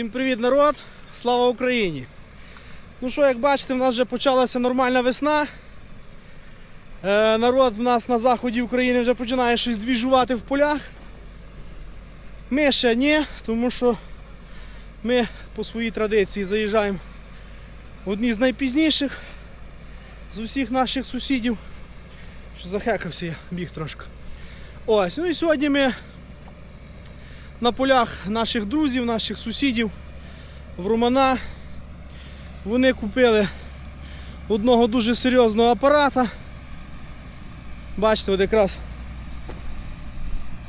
Всім привіт, народ! Слава Україні! Ну що, як бачите, в нас вже почалася нормальна весна. Е, народ в нас на заході України вже починає щось двіжувати в полях. Ми ще ні, тому що ми по своїй традиції заїжджаємо в одні з найпізніших з усіх наших сусідів. Що захекався я, біг трошки. Ось, ну і сьогодні ми на полях наших друзів, наших сусідів в Романа. Вони купили одного дуже серйозного апарата. Бачите, от якраз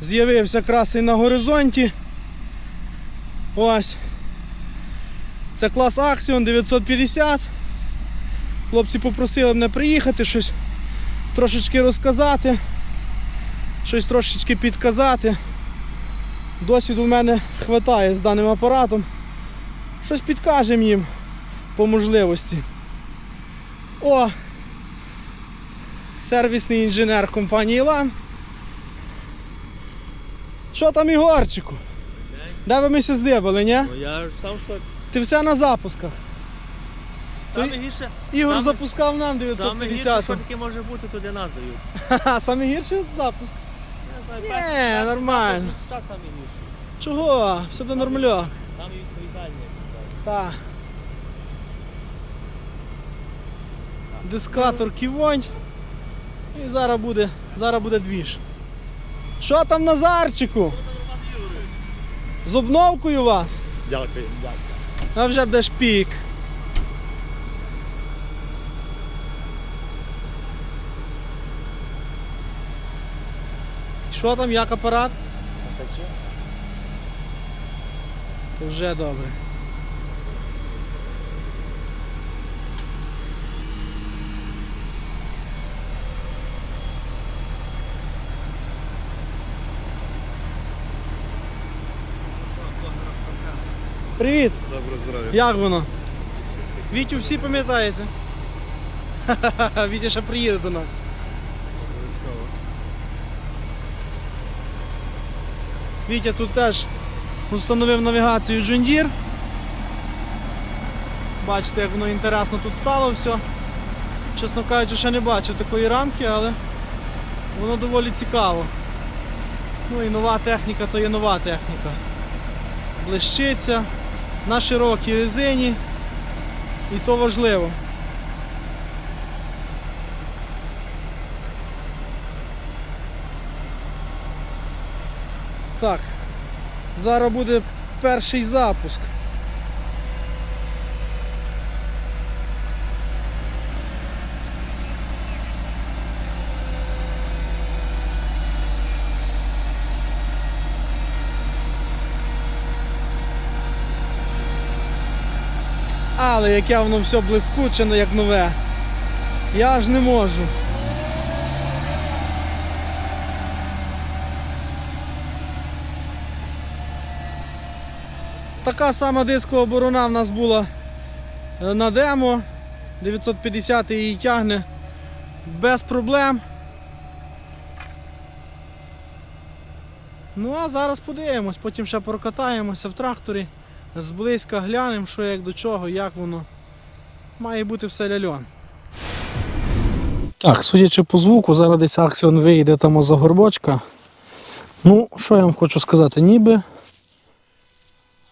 з'явився красень на горизонті. Ось. Це клас Axion 950. Хлопці попросили мене приїхати, щось трошечки розказати, щось трошечки підказати. Досвіду в мене вистачає з даним апаратом. Щось підкажемо їм по можливості. О! Сервісний інженер компанії ЛАН. Що там Ігорчику? Де ви ми ся здибали, ні? Ну я сам Ти все на запусках. саме гірше, Ігор Саме- запускав нам саме гірше, що таке може бути, то для нас дають. Саме гірший запуск. Ні, нормально. запуск час саме. Чого? Все буде нормально. Саме відповідальний. Так. Дискатор ківонь. І зараз буде, зараз буде двіж. Що там Назарчику? З обновкою вас? Дякую, дякую. А вже будеш пік. Що там, як апарат? То вже добре. Привіт! Добре здоров'я. Як воно? Вітю всі пам'ятаєте? Вітя ще приїде до нас. Вітя тут теж установив навігацію Deere. Бачите, як воно інтересно тут стало все. Чесно кажучи, ще не бачив такої рамки, але воно доволі цікаво. Ну і нова техніка то є нова техніка. Блищиться на широкій резині. І то важливо. Так, зараз буде перший запуск. Але яке воно все блискуче, як нове. Я ж не можу. Така сама дискова борона в нас була е, на демо. 950 її тягне без проблем. Ну а зараз подивимось, потім ще прокатаємося в тракторі, зблизька глянемо, що як до чого, як воно. Має бути все ляльон. Так, судячи по звуку, зараз десь аксіон вийде там за горбочка. Ну, що я вам хочу сказати, ніби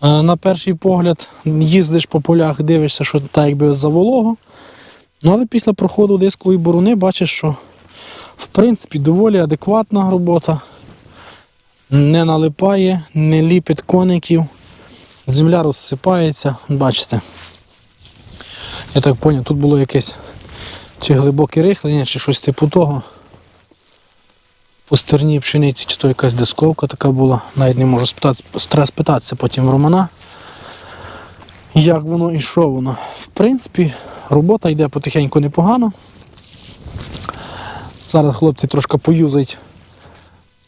На перший погляд їздиш по полях, дивишся, що так якби заволого. Ну, але після проходу дискової борони бачиш, що в принципі доволі адекватна робота. Не налипає, не ліпить коників. Земля розсипається, бачите. Я так зрозумів, тут було якесь чи глибоке рихлення, чи щось типу того. По стерній пшениці, чи то якась дисковка така була. Навіть не можу спитати, треба спитатися потім в Романа. Як воно і що воно. В принципі, робота йде потихеньку непогано. Зараз хлопці трошки поюзають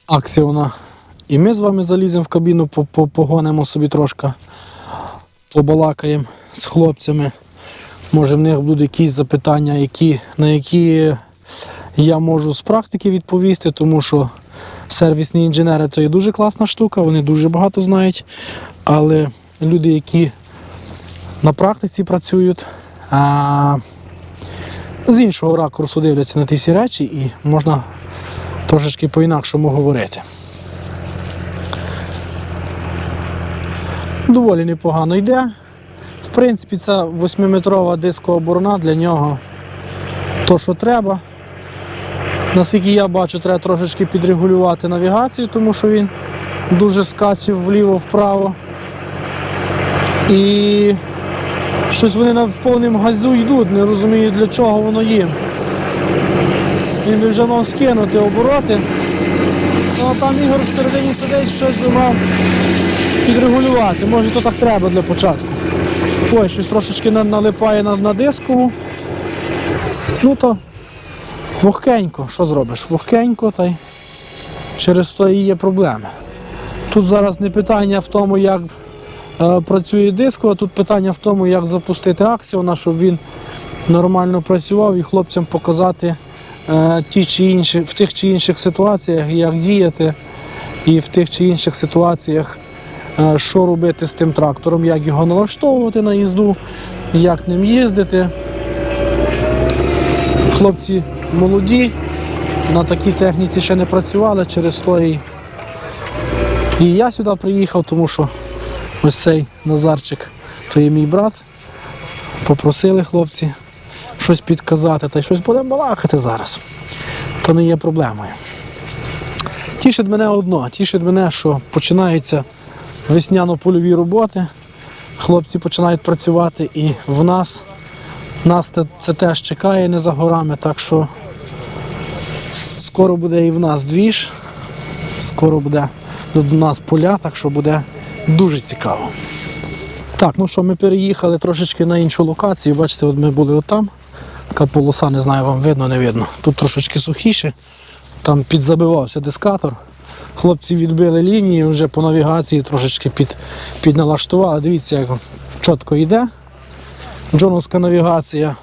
аксіона. І ми з вами заліземо в кабіну, по- по- погонимо собі трошки, побалакаємо з хлопцями. Може в них будуть якісь запитання, які, на які я можу з практики відповісти, тому що сервісні інженери то є дуже класна штука, вони дуже багато знають. Але люди, які на практиці працюють, а з іншого ракурсу дивляться на ті всі речі і можна трошечки по-інакшому говорити. Доволі непогано йде. В принципі, ця 8-метрова дискооборона для нього то, що треба. Наскільки я бачу, треба трошечки підрегулювати навігацію, тому що він дуже скаче вліво-вправо. І щось вони на повному газу йдуть, не розумію для чого воно їм. Він би вже мав скинути обороти. Ну а там Ігор всередині сидить, щось би мав підрегулювати. Може то так треба для початку. Ой, щось трошечки налипає на, на дискову. Ну то вогкенько, що зробиш? Вогкенько та й через то і є проблеми. Тут зараз не питання в тому, як е, працює диско, а тут питання в тому, як запустити аксіона, щоб він нормально працював і хлопцям показати е, ті чи інші, в тих чи інших ситуаціях, як діяти, і в тих чи інших ситуаціях, е, що робити з тим трактором, як його налаштовувати на їзду, як ним їздити. Хлопці молоді, на такій техніці ще не працювали через то і, я сюди приїхав, тому що ось цей Назарчик, то є мій брат. Попросили хлопці щось підказати, та щось будемо балакати зараз. То не є проблемою. Тішить мене одно, тішить мене, що починаються весняно-польові роботи. Хлопці починають працювати і в нас. Нас те- це теж чекає не за горами, так що скоро буде і в нас двіж, скоро буде в нас поля, так що буде дуже цікаво. Так, ну що, ми переїхали трошечки на іншу локацію. Бачите, от ми були отам. Така полоса, не знаю, вам видно, не видно. Тут трошечки сухіше, там підзабивався дискатор. Хлопці відбили лінії, вже по навігації трошечки під, підналаштували. Дивіться, як чітко йде. Джоновська навігація,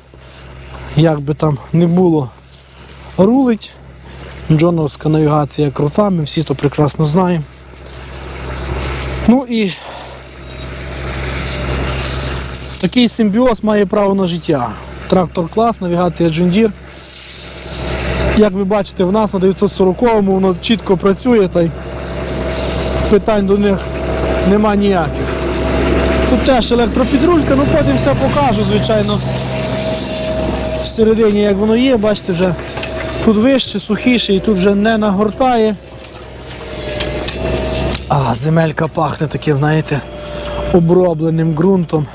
як би там не було, рулить. Джоновська навігація крута, ми всі то прекрасно знаємо. Ну і такий симбіоз має право на життя. Трактор клас, навігація Deere. Як ви бачите, в нас на 940-му воно чітко працює, та й питань до них нема ніяких. Тут теж електропідрулька, ну потім все покажу, звичайно. Всередині як воно є, бачите, вже тут вище, сухіше і тут вже не нагортає. А, земелька пахне таким, знаєте, обробленим ґрунтом.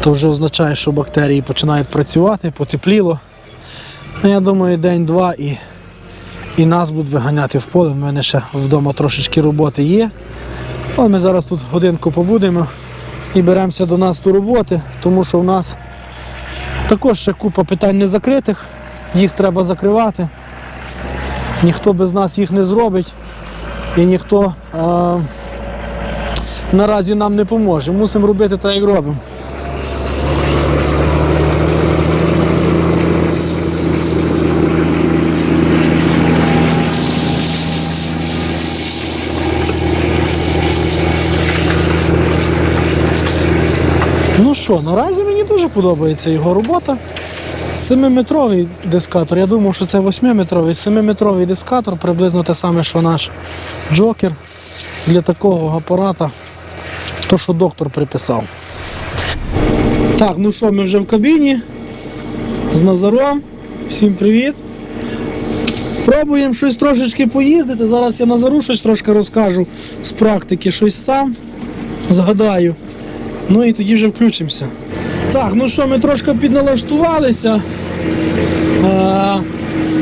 То вже означає, що бактерії починають працювати, потепліло. Ну, я думаю, день-два і, і нас будуть виганяти в поле. У мене ще вдома трошечки роботи є. Але ми зараз тут годинку побудемо і беремося до нас до роботи, тому що в нас також ще купа питань не закритих, їх треба закривати. Ніхто без нас їх не зробить і ніхто е, наразі нам не поможе. Мусимо робити так, як робимо. Ну що, наразі мені дуже подобається його робота. 7-метровий дискатор. Я думав, що це 8-метровий. 7-метровий дискатор, приблизно те саме, що наш джокер для такого апарата. То, що доктор приписав. Так, ну що, ми вже в кабіні з Назаром. Всім привіт. Пробуємо щось трошечки поїздити. Зараз я Назару щось трошки розкажу з практики, щось сам згадаю. Ну і тоді вже включимося. Так, ну що, ми трошки підналаштувалися. Е,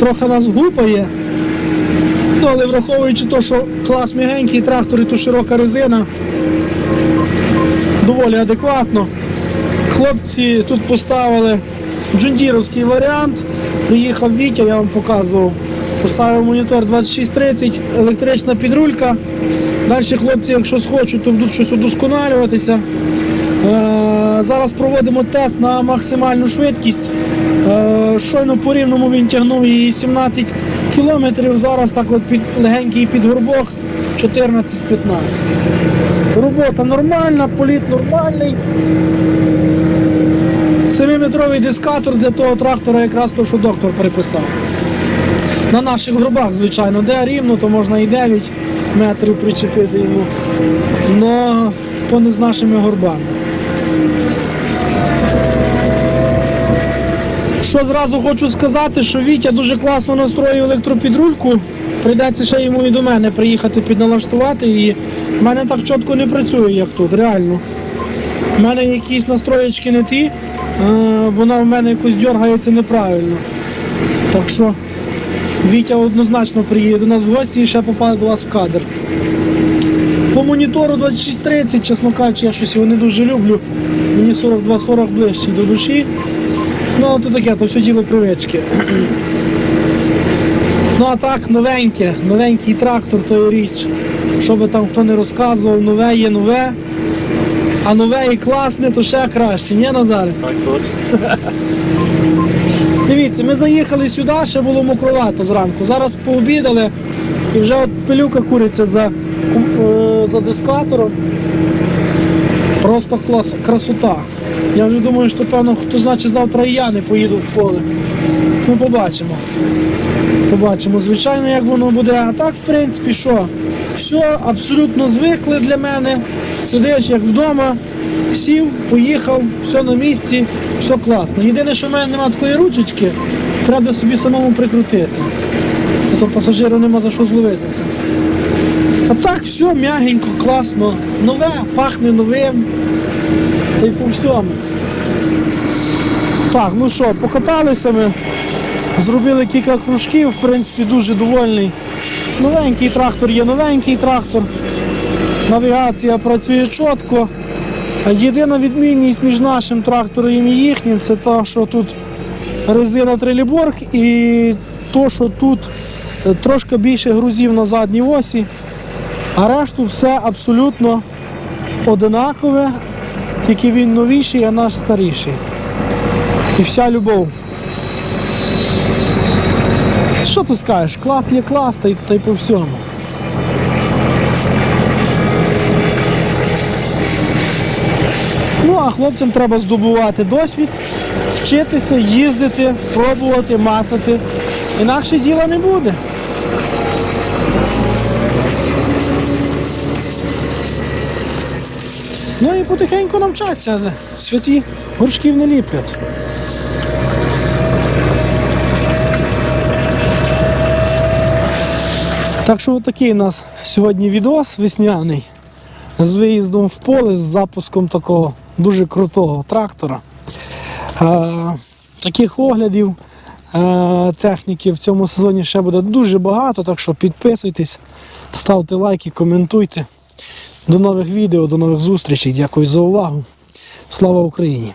трохи нас гупає. Ну, але враховуючи те, що клас мігенький трактор і тут широка резина, доволі адекватно. Хлопці тут поставили джундіровський варіант. Приїхав Вітя, я вам показував. Поставив монітор 2630, електрична підрулька. Далі хлопці, якщо схочуть, то будуть щось удосконалюватися. Е, Зараз проводимо тест на максимальну швидкість. Е, Щойно по рівному він тягнув її 17 кілометрів. Зараз так от під легенький підгорбок 14-15. Робота нормальна, політ нормальний. 7-метровий дискатор для того трактора якраз то, що доктор приписав. На наших грубах, звичайно, де рівно, то можна і 9 метрів причепити йому. Но то не з нашими горбами. Що зразу хочу сказати, що Вітя дуже класно настроїв електропідрульку. Прийдеться ще йому і до мене приїхати підналаштувати. І в мене так чітко не працює, як тут, реально. У мене якісь настроєчки не ті, е, вона в мене якось дергається неправильно. Так що Вітя однозначно приїде до нас в гості і ще попаде до вас в кадр. По монітору 2630, чесно кажучи, я щось його не дуже люблю. Мені 42-40 ближче до душі. Ну, але то таке, то все діло привички. Ну а так, новеньке, новенький трактор, то річ. Що би там хто не розказував, нове є нове. А нове і класне, то ще краще, ні, Назаре? Так точно. Дивіться, ми заїхали сюди, ще було мокровато зранку. Зараз пообідали і вже от пилюка куриться за, е, за дискатором. Просто клас, красота. Я вже думаю, що певно, хто значить завтра і я не поїду в поле. Ну, побачимо. Побачимо, звичайно, як воно буде. А так, в принципі, що? Все абсолютно звикли для мене. Сидиш як вдома, сів, поїхав, все на місці, все класно. Єдине, що в мене немає такої ручечки, треба собі самому прикрутити. А то пасажиру нема за що зловитися. А так все м'ягенько, класно, нове, пахне новим. Й по всьому. Так, ну що, покаталися ми. Зробили кілька кружків, в принципі, дуже довольний. Новенький трактор є новенький трактор. Навігація працює чітко. Єдина відмінність між нашим трактором і їхнім це те, що тут резина триліборг і то, що тут е, трошки більше грузів на задній осі, а решту все абсолютно одинакове, тільки він новіший, а наш старіший. І вся любов. Що ти скажеш? Клас є клас, та й, та й по всьому. Ну, а хлопцям треба здобувати досвід, вчитися, їздити, пробувати, мацати. Інакше діла не буде. І потихеньку навчатися. Святі горшків не ліплять. Так що отакий у нас сьогодні відос весняний з виїздом в поле, з запуском такого дуже крутого трактора. Е, таких оглядів е, техніки в цьому сезоні ще буде дуже багато, так що підписуйтесь, ставте лайки, коментуйте. До нових відео, до нових зустрічей. Дякую за увагу. Слава Україні!